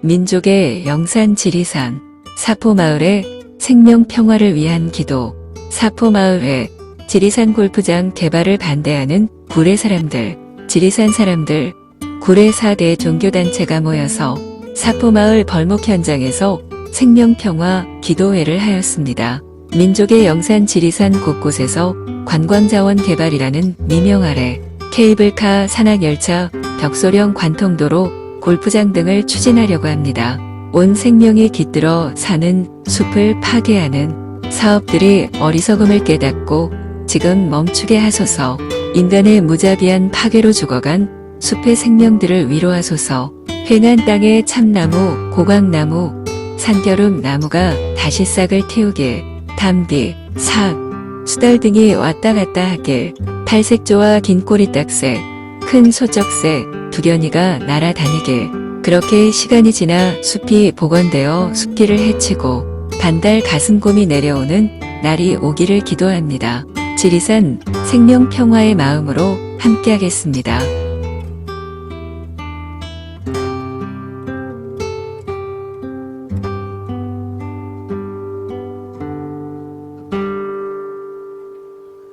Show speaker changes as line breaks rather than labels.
민족의 영산 지리산 사포마을의 생명 평화를 위한 기도 사포마을의 지리산 골프장 개발을 반대하는 구례 사람들 지리산 사람들 구례 4대 종교단체가 모여서 사포마을 벌목 현장에서 생명평화 기도회를 하였습니다. 민족의 영산 지리산 곳곳에서 관광자원 개발이라는 미명 아래 케이블카 산악열차 벽소령 관통도로 골프장 등을 추진하려고 합니다. 온 생명이 깃들어 사는 숲을 파괴하는 사업들이 어리석음을 깨닫고 지금 멈추게 하소서. 인간의 무자비한 파괴로 죽어간 숲의 생명들을 위로하소서. 횡한 땅의 참나무, 고강나무, 산겨름 나무가 다시 싹을 틔우길 담비, 삭, 수달 등이 왔다 갔다 하길. 팔색조와 긴 꼬리 딱새, 큰 소쩍새, 두견이가 날아다니길 그렇게 시간이 지나 숲이 복원되어 숲길을 헤치고 반달 가슴곰이 내려오는 날이 오기를 기도합니다. 지리산 생명평화의 마음으로 함께하겠습니다.